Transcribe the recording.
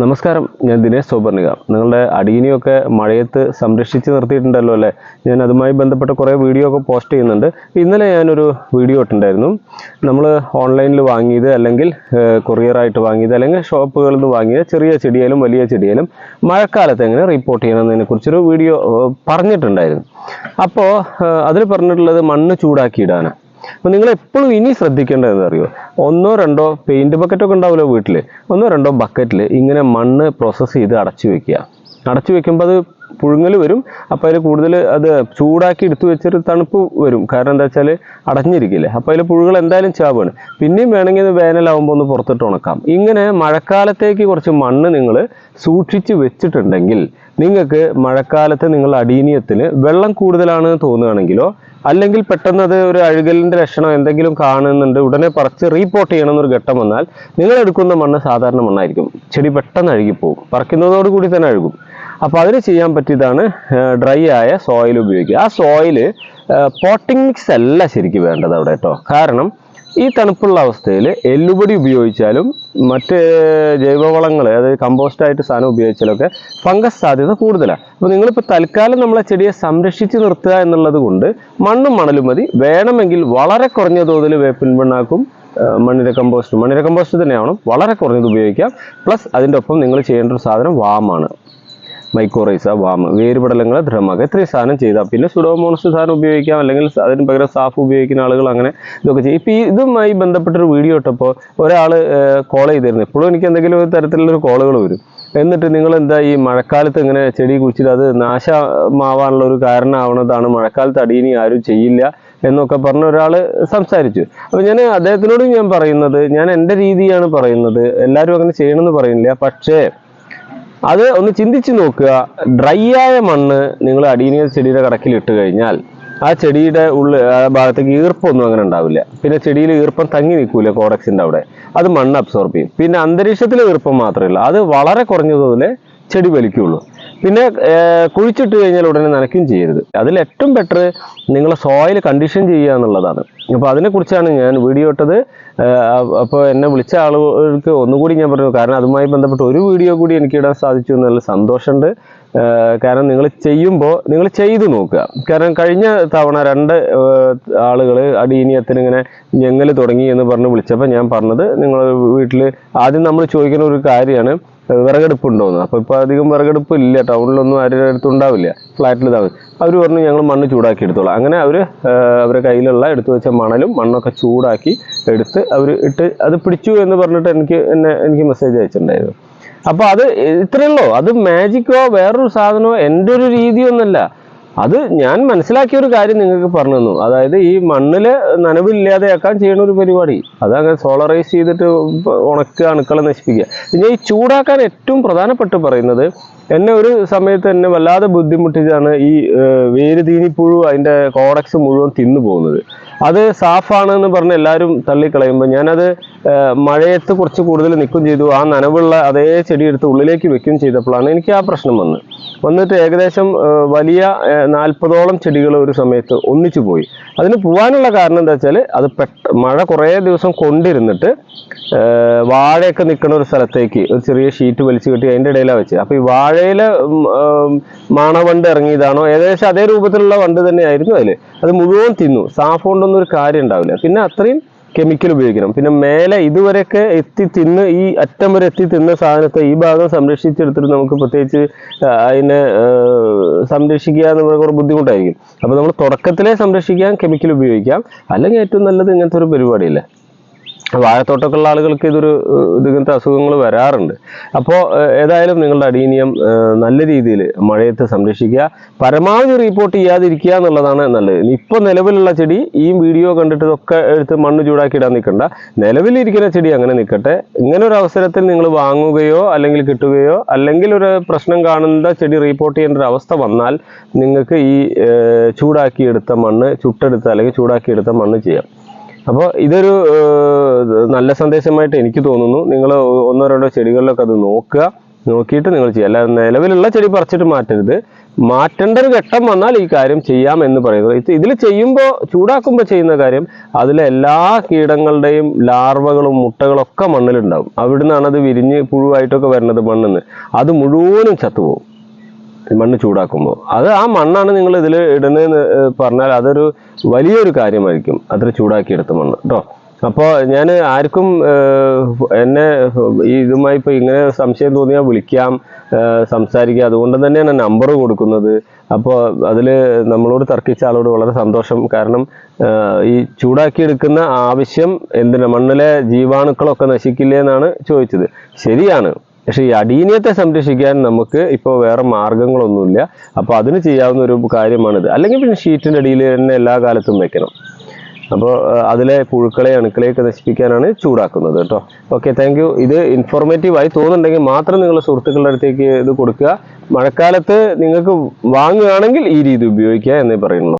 നമസ്കാരം ഞാൻ ദിനേശ് സോബർണിക. നിങ്ങളുടെ അടീനിയൊക്കെ മഴയത്ത് സംരക്ഷിച്ച് നിർത്തിയിട്ടുണ്ടല്ലോ അല്ലേ? ഞാൻ അതുമായി ബന്ധപ്പെട്ട കുറേ വീഡിയോ ഒക്കെ പോസ്റ്റ് ചെയ്യുന്നുണ്ട്. ഇന്നലെ ഞാനൊരു വീഡിയോ ഇട്ടുണ്ടായിരുന്നു നമ്മൾ ഓൺലൈനിൽ വാങ്ങിയത് അല്ലെങ്കിൽ കൊറിയറായിട്ട് വാങ്ങിയത് അല്ലെങ്കിൽ ഷോപ്പുകളിൽ നിന്ന് വാങ്ങിയ ചെറിയ ചെടിയായാലും വലിയ ചെടിയായാലും മഴക്കാലത്ത് എങ്ങനെ റിപ്പോർട്ട് ചെയ്യണമെന്നതിനെ കുറിച്ചൊരു വീഡിയോ പറഞ്ഞിട്ടുണ്ടായിരുന്നു. അപ്പോൾ അതിൽ പറഞ്ഞിട്ടുള്ളത് മണ്ണ് ചൂടാക്കിയിടാനാണ്. അപ്പോൾ നിങ്ങൾ എപ്പോഴും ഇനി ശ്രദ്ധിക്കേണ്ടതെന്ന് അറിയോ? ഒന്നോ രണ്ടോ പെയിന്റ് ബക്കറ്റൊക്കെ ഉണ്ടാവുമല്ലോ വീട്ടിൽ ഒന്നോ രണ്ടോ ബക്കറ്റിൽ ഇങ്ങനെ മണ്ണ് പ്രോസസ്സ് ചെയ്ത് അടച്ചു വെക്കുക. അടച്ചു വെക്കുമ്പോൾ അത് പുഴുങ്ങൽ വരും. അപ്പോൾ അതിൽ കൂടുതൽ അത് ചൂടാക്കി എടുത്തു വെച്ചൊരു തണുപ്പ് വരും. കാരണം എന്താ വെച്ചാൽ അടഞ്ഞിരിക്കില്ലേ. അപ്പോൾ അതിൽ പുഴുകൾ എന്തായാലും ചാവാണ്. പിന്നെയും വേണമെങ്കിൽ വേനലാവുമ്പോൾ ഒന്ന് പുറത്തിട്ട് ഉണക്കാം. ഇങ്ങനെ മഴക്കാലത്തേക്ക് കുറച്ച് മണ്ണ് നിങ്ങൾ സൂക്ഷിച്ച് വെച്ചിട്ടുണ്ടെങ്കിൽ നിങ്ങൾക്ക് മഴക്കാലത്ത് നിങ്ങൾ അടീനിയത്തിന് വെള്ളം കൂടുതലാണ് തോന്നുകയാണെങ്കിലോ അല്ലെങ്കിൽ പെട്ടെന്ന് അത് ഒരു അഴുകലിന്റെ ലക്ഷണം എന്തെങ്കിലും കാണുന്നുണ്ട് ഉടനെ പറിച്ച് റീപ്പോർട്ട് ചെയ്യണമെന്നൊരു ഘട്ടം വന്നാൽ നിങ്ങൾ എടുക്കുന്ന മണ്ണ് സാധാരണ മണ്ണായിരിക്കും. ചെടി പെട്ടെന്ന് അഴുകിപ്പോകും പറിക്കുന്നതോടുകൂടി തന്നെ അഴുകും. അപ്പോൾ അതിന് ചെയ്യാൻ പറ്റിയതാണ് ഡ്രൈ ആയ സോയിൽ ഉപയോഗിക്കുക. ആ സോയിൽ പോട്ടിംഗ് മിക്സ് അല്ല ശരിക്കും വേണ്ടത് അവിടെ കേട്ടോ കാരണം ഈ തണുപ്പുള്ള അവസ്ഥയിൽ എല്ലുപൊടി ഉപയോഗിച്ചാലും മറ്റ് ജൈവവളങ്ങൾ അതായത് കമ്പോസ്റ്റ് ആയിട്ട് സാധനം ഉപയോഗിച്ചാലൊക്കെ ഫംഗസ് സാധ്യത കൂടുതലാണ് അപ്പോൾ നിങ്ങളിപ്പോൾ തൽക്കാലം നമ്മളെ ചെടിയെ സംരക്ഷിച്ച് നിർത്തുക എന്നുള്ളത് കൊണ്ട് മണ്ണും മണലും മതി. വേണമെങ്കിൽ വളരെ കുറഞ്ഞ തോതിൽ വേപ്പിൻ മണ്ണാക്കും മണ്ണിര കമ്പോസ്റ്റ് മണ്ണിര കമ്പോസ്റ്റ് തന്നെയാവണം. വളരെ കുറഞ്ഞത് ഉപയോഗിക്കാം. പ്ലസ് അതിന്റെ ഒപ്പം നിങ്ങൾ ചെയ്യേണ്ട ഒരു സാധനം വാമാണ്. Mycorrhiza warm. വേരുപടലങ്ങൾ ദ്രമക ഇത്രയും സാധനം ചെയ്താൽ പിന്നെ സുഡോമോണസ് സാധനം ഉപയോഗിക്കാം. അല്ലെങ്കിൽ അതിന് പകരം സാഫ് ഉപയോഗിക്കുന്ന ആളുകൾ അങ്ങനെ ഇതൊക്കെ ചെയ്യും. ഇപ്പം ഈ ഇതുമായി ബന്ധപ്പെട്ടൊരു വീഡിയോ ഇട്ടപ്പോൾ ഒരാൾ കോൾ ചെയ്തിരുന്നു. എപ്പോഴും എനിക്ക് എന്തെങ്കിലും ഒരു തരത്തിലുള്ളൊരു കോളുകൾ വരും. എന്നിട്ട് നിങ്ങൾ എന്താ ഈ മഴക്കാലത്ത് ഇങ്ങനെ ചെടി കുഴിച്ചിട്ട് അത് നാശമാവാനുള്ള ഒരു കാരണമാവുന്നതാണ്. മഴക്കാലത്ത് അടിയിനി ആരും ചെയ്യില്ല എന്നൊക്കെ പറഞ്ഞ ഒരാൾ സംസാരിച്ചു. അപ്പോൾ ഞാൻ അദ്ദേഹത്തിനോടും ഞാൻ പറയുന്നത് ഞാൻ എന്റെ രീതിയാണ് പറയുന്നത്. എല്ലാവരും അങ്ങനെ ചെയ്യണമെന്ന് പറയുന്നില്ല. പക്ഷേ അത് ഒന്ന് ചിന്തിച്ചു നോക്കുക. ഡ്രൈ ആയ മണ്ണ് നിങ്ങൾ അടീനിയ ചെടിയുടെ കടക്കിൽ ഇട്ട് കഴിഞ്ഞാൽ ആ ചെടിയുടെ ഉള്ളിൽ ഭാഗത്തേക്ക് ഈർപ്പമൊന്നും അങ്ങനെ ഉണ്ടാവില്ല. പിന്നെ ചെടിയിൽ ഈർപ്പം തങ്ങി നിൽക്കൂല കോഡക്സിന്റെ അവിടെ. അത് മണ്ണ് അബ്സോർബ് ചെയ്യും. പിന്നെ അന്തരീക്ഷത്തിലെ ഈർപ്പം മാത്രമല്ല അത് വളരെ കുറഞ്ഞ തോതിലെ ചെടി വലിക്കുള്ളൂ. പിന്നെ കുഴിച്ചിട്ട് കഴിഞ്ഞാൽ ഉടനെ നനയ്ക്കും ചെയ്യരുത്. അതിൽ ഏറ്റവും ബെറ്റർ നിങ്ങൾ സോയിൽ കണ്ടീഷൻ ചെയ്യുക എന്നുള്ളതാണ്. അപ്പോൾ അതിനെക്കുറിച്ചാണ് ഞാൻ വീഡിയോ ഇട്ടത്. അപ്പോൾ എന്നെ വിളിച്ച ആളുകൾക്ക് ഒന്നുകൂടി ഞാൻ പറഞ്ഞു കാരണം അതുമായി ബന്ധപ്പെട്ട് ഒരു വീഡിയോ കൂടി എനിക്ക് ഇടാൻ സാധിച്ചു എന്നുള്ള സന്തോഷമുണ്ട്. കാരണം നിങ്ങൾ ചെയ്യുമ്പോൾ നിങ്ങൾ ചെയ്തു നോക്കുക. കാരണം കഴിഞ്ഞ തവണ രണ്ട് ആളുകൾ അടീനിയത്തിന് ഇങ്ങനെ ഞെങ്ങൽ തുടങ്ങി എന്ന് പറഞ്ഞ് വിളിച്ചപ്പോൾ ഞാൻ പറഞ്ഞത് നിങ്ങൾ വീട്ടിൽ ആദ്യം നമ്മൾ ചോദിക്കുന്ന ഒരു കാര്യമാണ് വിറകടുപ്പ് ഉണ്ടോന്ന് അപ്പോൾ ഇപ്പോൾ അധികം വിറകടുപ്പ് ഇല്ല ടൗണിലൊന്നും ആരുടെ അടുത്തും ഉണ്ടാവില്ല ഫ്ലാറ്റിൽ താമസം അവർ പറഞ്ഞു ഞങ്ങൾ മണ്ണ് ചൂടാക്കി എടുത്തോളാം അങ്ങനെ അവർ അവരുടെ കയ്യിലുള്ള എടുത്തു വെച്ച മണലും മണ്ണൊക്കെ ചൂടാക്കി എടുത്ത് അവർ ഇട്ട് അത് പിടിച്ചു എന്ന് പറഞ്ഞിട്ട് എനിക്ക് എന്നെ എനിക്ക് മെസ്സേജ് അയച്ചിട്ടുണ്ടായിരുന്നു. അപ്പോൾ അത് ഇത്രയുള്ളൂ അത് മാജിക്കോ വേറൊരു സാധനമോ? എന്റെ ഒരു രീതിയൊന്നുമല്ല. അത് ഞാൻ മനസ്സിലാക്കിയ ഒരു കാര്യം നിങ്ങൾക്ക് പറഞ്ഞു തന്നു. അതായത് ഈ മണ്ണിൽ നനവില്ലാതെയാക്കാൻ ചെയ്യുന്ന ഒരു പരിപാടി. അത് അങ്ങനെ സോളറൈസ് ചെയ്തിട്ട് ഉണക്കുക അണുക്കളെ നശിപ്പിക്കുക. പിന്നെ ഈ ചൂടാക്കാൻ ഏറ്റവും പ്രധാനപ്പെട്ട് പറയുന്നത് എന്നെ ഒരു സമയത്ത് എന്നെ വല്ലാതെ ബുദ്ധിമുട്ടിച്ചാണ് ഈ വേര് തീനിപ്പുഴു അതിന്റെ കോഡക്സ് മുഴുവൻ തിന്നു പോകുന്നത്. അത് സാഫാണ് എന്ന് പറഞ്ഞ് എല്ലാവരും തള്ളിക്കളയുമ്പോൾ ഞാനത് മഴയത്ത് കുറച്ച് കൂടുതൽ നിൽക്കും ചെയ്തു. ആ നനവുള്ള അതേ ചെടി എടുത്ത് ഉള്ളിലേക്ക് വെക്കുകയും ചെയ്തപ്പോഴാണ് എനിക്ക് ആ പ്രശ്നം വന്നത്. വന്നിട്ട് ഏകദേശം വലിയ നാൽപ്പതോളം ചെടികൾ ഒരു സമയത്ത് ഒന്നിച്ചു പോയി. അതിന് പോകാനുള്ള കാരണം എന്താ വെച്ചാൽ അത് പെട്ട മഴ കുറേ ദിവസം കൊണ്ടിരുന്നിട്ട് വാഴയൊക്കെ നിൽക്കുന്ന ഒരു സ്ഥലത്തേക്ക് ഒരു ചെറിയ ഷീറ്റ് വലിച്ചു കെട്ടി അതിന്റെ ഇടയിലാണ് വെച്ചത്. അപ്പോൾ ഈ വാഴയിലെ ഉം, മാണവണ്ട് ഇറങ്ങിയതാണോ? ഏകദേശം അതേ രൂപത്തിലുള്ള വണ്ട് തന്നെയായിരുന്നു അതിൽ അത് മുഴുവൻ തിന്നു. സാഫ് കൊണ്ടൊന്നും ഒരു കാര്യം ഉണ്ടാവില്ല. പിന്നെ അത്രയും കെമിക്കൽ ഉപയോഗിക്കണം. പിന്നെ മേലെ ഇതുവരെയൊക്കെ എത്തി തിന്ന് ഈ അറ്റം വരെ എത്തി തിന്ന സാധനത്തെ ഈ ഭാഗം സംരക്ഷിച്ചെടുത്തിട്ട് നമുക്ക് പ്രത്യേകിച്ച് അതിനെ സംരക്ഷിക്കുക എന്ന് പറയുന്നത് കുറേ ബുദ്ധിമുട്ടായിരിക്കും. അപ്പോൾ നമ്മൾ തുടക്കത്തിലേ സംരക്ഷിക്കാൻ കെമിക്കൽ ഉപയോഗിക്കാം. അല്ലെങ്കിൽ ഏറ്റവും നല്ലത് ഇങ്ങനത്തെ ഒരു പരിപാടിയില്ലേ? വാഴത്തോട്ടമൊക്കെ ഉള്ള ആളുകൾക്ക് ഇതൊരു ഇതിങ്ങനത്തെ ഇത് അസുഖങ്ങൾ വരാറുണ്ട്. അപ്പോൾ ഏതായാലും നിങ്ങളുടെ അടീനിയം നല്ല രീതിയിൽ മഴയത്ത് സംരക്ഷിക്കുക പരമാവധി റിപ്പോർട്ട് ചെയ്യാതിരിക്കുക എന്നുള്ളതാണ് നല്ലത്. ഇപ്പോൾ നിലവിലുള്ള ചെടി ഈ വീഡിയോ കണ്ടിട്ട് ഇതൊക്കെ എടുത്ത് മണ്ണ് ചൂടാക്കി ഇടാൻ നിൽക്കണ്ട. നിലവിലിരിക്കുന്ന ചെടി അങ്ങനെ നിൽക്കട്ടെ. ഇങ്ങനെ ഒരു അവസരത്തിൽ നിങ്ങൾ വാങ്ങുകയോ അല്ലെങ്കിൽ കിട്ടുകയോ അല്ലെങ്കിൽ ഒരു പ്രശ്നം കാണുന്ന ചെടി റിപ്പോർട്ട് ചെയ്യേണ്ട ഒരു അവസ്ഥ വന്നാൽ നിങ്ങൾക്ക് ഈ ചൂടാക്കിയെടുത്ത മണ്ണ് ചുട്ടെടുത്ത അല്ലെങ്കിൽ ചൂടാക്കിയെടുത്ത മണ്ണ് ചെയ്യാം. അപ്പോൾ ഇതൊരു നല്ല സന്ദേശമായിട്ട് എനിക്ക് തോന്നുന്നു. നിങ്ങൾ ഒന്നോ രണ്ടോ ചെടികളിലൊക്കെ അത് നോക്കുക. നോക്കിയിട്ട് നിങ്ങൾ ചെയ്യുക. അല്ല നിലവിലുള്ള ചെടി പറിച്ചിട്ട് മാറ്റരുത്. മാറ്റേണ്ട ഒരു ഘട്ടം വന്നാൽ ഈ കാര്യം ചെയ്യാം എന്ന് പറയുന്നത്. ഇത് ഇതിൽ ചെയ്യുമ്പോൾ ചൂടാക്കുമ്പോൾ ചെയ്യുന്ന കാര്യം അതിലെ എല്ലാ കീടങ്ങളുടെയും ലാർവകളും മുട്ടകളൊക്കെ മണ്ണിലുണ്ടാവും. അവിടുന്നാണ് അത് വിരിഞ്ഞ് പുഴുവായിട്ടൊക്കെ വരുന്നത് മണ്ണിന്ന്. അത് മുഴുവനും ചത്തുപോകും. മണ്ണ് ചൂടാക്കുമ്പോൾ. അത് ആ മണ്ണാണ് നിങ്ങൾ ഇതിൽ ഇടുന്നതെന്ന് പറഞ്ഞാൽ അതൊരു വലിയൊരു കാര്യമായിരിക്കും. അത്ര ചൂടാക്കിയെടുത്ത മണ്ണ്. കേട്ടോ അപ്പോൾ ഞാൻ ആർക്കും എന്നെ ഈ ഇതുമായി ഇപ്പോൾ ഇങ്ങനെ സംശയം തോന്നിയാൽ വിളിക്കാം സംസാരിക്കുക സംസാരിക്കാം. അതുകൊണ്ട് തന്നെയാണ് നമ്പർ കൊടുക്കുന്നത്. അപ്പോൾ അതിൽ നമ്മളോട് തർക്കിച്ച ആളോട് വളരെ സന്തോഷം. കാരണം ഈ ചൂടാക്കിയെടുക്കുന്ന ആവശ്യം എന്തിനാ? മണ്ണിലെ ജീവാണുക്കളൊക്കെ നശിക്കില്ലേ എന്നാണ് ചോദിച്ചത്. ശരിയാണ്. പക്ഷെ ഈ അടീനിയത്തെ സംരക്ഷിക്കാൻ നമുക്ക് ഇപ്പോൾ വേറെ മാർഗങ്ങളൊന്നുമില്ല. അപ്പോൾ അതിന് ചെയ്യാവുന്ന ഒരു കാര്യമാണിത്. അല്ലെങ്കിൽ പിന്നെ ഷീറ്റിന്റെ അടിയിൽ തന്നെ എല്ലാ കാലത്തും വെക്കണം. അപ്പോൾ അതിലെ പുഴുക്കളെ അണുക്കളെയൊക്കെ നശിപ്പിക്കാനാണ് ചൂടാക്കുന്നത് കേട്ടോ. Okay thank you. ഇത് ഇൻഫോർമേറ്റീവ് ആയി തോന്നുന്നുണ്ടെങ്കിൽ മാത്രം നിങ്ങളുടെ സുഹൃത്തുക്കളുടെ അടുത്തേക്ക് ഇത് കൊടുക്കുക. മഴക്കാലത്ത് നിങ്ങൾക്ക് വാങ്ങുകയാണെങ്കിൽ ഈ രീതി ഉപയോഗിക്കുക എന്നേ പറയുള്ളൂ